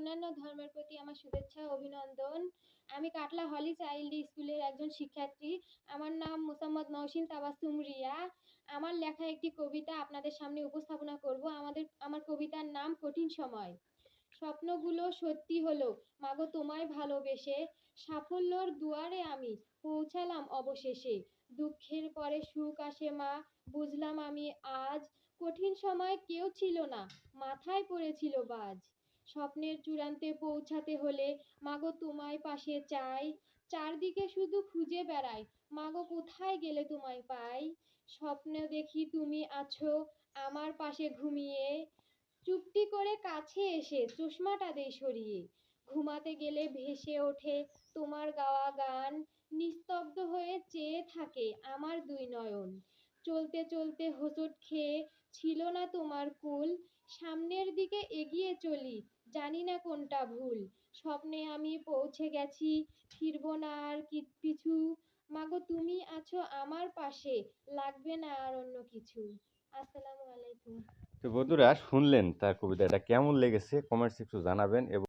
অন্যান্য ধর্মের প্রতি আমার শুভেচ্ছা অভিনন্দন। আমি কাটলা হলি চাইল্ড স্কুলের একজন শিক্ষার্থী। আমার নাম মোসাম্মদ নওশিন তাবাসসুম রিয়া। আমার লেখা একটি কবিতা আপনাদের সামনে উপস্থাপনা করব। আমাদের, আমার কবিতার নাম কঠিন সময়। স্বপ্নগুলো সত্যি হলো, মাগো তোমায় ভালোবেসে। সাফল্যর দুয়ারে আমি পৌঁছালাম অবশেষে। দুঃখের পরে সুখ আসে মা, বুঝলাম আমি আজ কঠিন সময় কেউ ছিল না, মাথায় পড়েছিল বাজ। স্বপ্নের চূড়ান্তে পৌঁছাতে হলে মাগো তোমায় পাশে চাই। চারদিকে শুধু খুঁজে বেড়াই, মাগো কোথায় গেলে তোমায় পাই? স্বপ্নে দেখি তুমি আছো আমার পাশে ঘুমিয়ে। চুপটি করে কাছে এসে চশমাটা দেই সরিয়ে। ঘুমাতে গেলে ভেসে ওঠে তোমার গাওয়া গান। নিস্তব্ধ হয়ে চেয়ে থাকে আমার দুই নয়ন। চলতে চলতে হোঁচট খেয়ে ছিল না তোমার কুল। সামনের দিকে এগিয়ে চলি, জানি না কোনটা ভুল। স্বপ্নে আমি পৌঁছে গেছি, ফিরবো না আর কি পিছু। মাগো, তুমি আছো আমার পাশে, লাগবে না আর অন্য কিছু। আসসালামু আলাইকুম। তো বন্ধুরা, শুনলেন তার কবিতাটা। কেমন লেগেছে? কমেন্টস একটু জানাবেন এবং